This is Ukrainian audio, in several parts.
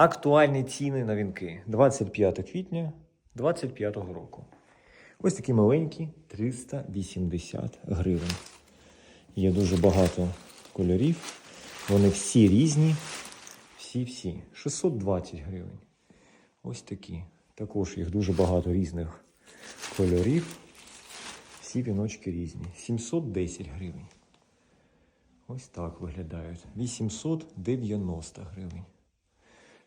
Актуальні ціни на вінки 25 квітня 25 року. Ось такі маленькі 380 гривень. Є дуже багато кольорів. Вони всі різні. Всі-всі. 620 гривень. Ось такі. Також їх дуже багато різних кольорів. Всі віночки різні. 710 гривень. Ось так виглядають. 890 гривень.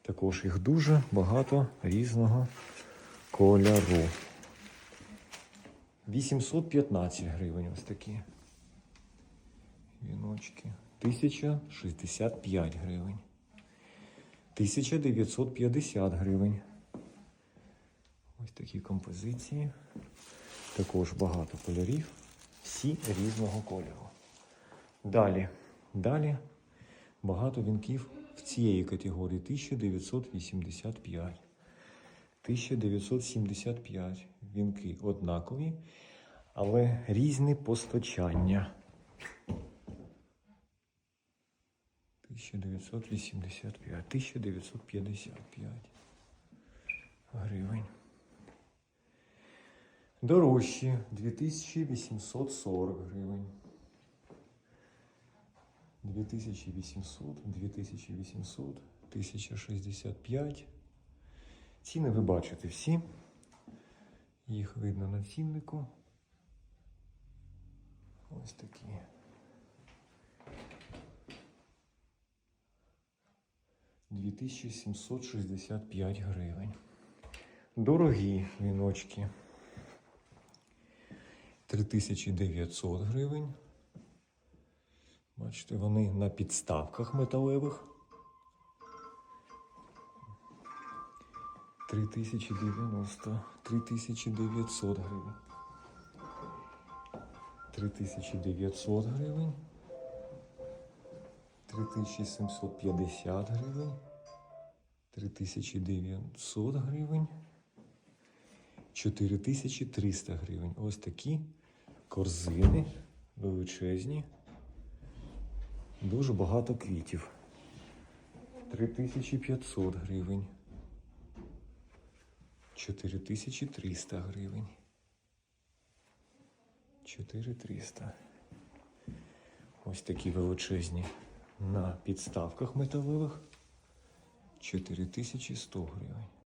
Також їх дуже багато різного кольору. 815 гривень ось такі. Віночки. 1065 гривень. 1950 гривень. Ось такі композиції. Також багато кольорів. Всі різного кольору. Далі. Далі багато вінків в цієї категорії 1985. 1975. Вінки однакові, але різне постачання. 1985, 1955 гривень. Дорожчі 2840 гривень. 2800, 2800, 1065. Ціни ви бачите всі. Їх видно на ціннику. Ось такі. Дві тисячі сімсот шістдесят п'ять гривень. Дорогі віночки. 3900 гривень. Бачите, вони на підставках металевих. 3090, 3900 гривень. 3900 гривень. 3750 гривень. 3900 гривень. 4300 гривень. Ось такі корзини величезні. Дуже багато квітів. 3500 гривень. 4300 гривень. 4300. Ось такі величезні на підставках металевих. 4100 гривень.